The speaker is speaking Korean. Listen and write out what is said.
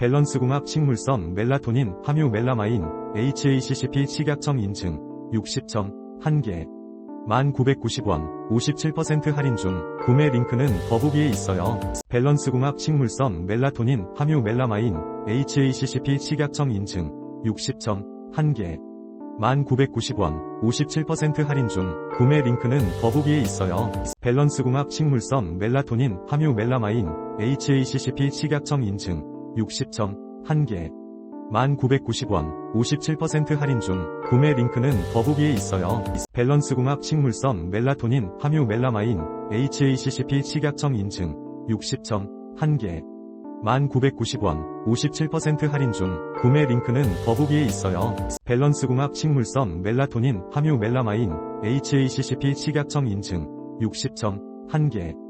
밸런스궁합 식물성 멜라토닌 함유 멜라마인 HACCP 식약청 인증 60점 1개 1990원 57% 할인 중 구매 링크는 더보기에 있어요. 밸런스궁합 식물성 멜라토닌 함유 멜라마인 HACCP 식약청 인증 60점 1개 1990원 57% 할인 중 구매 링크는 더보기에 있어요. 밸런스궁합 식물성 멜라토닌 함유 멜라마인 HACCP 식약청 인증 60점 1개. 1990원 57% 할인 중 구매 링크는 더보기에 있어요. 밸런스궁합 식물성 멜라토닌 함유 멜라마인 HACCP 식약청 인증. 60점 1개. 1990원 57% 할인 중 구매 링크는 더보기에 있어요. 밸런스궁합 식물성 멜라토닌 함유 멜라마인 HACCP 식약청 인증. 60점 1개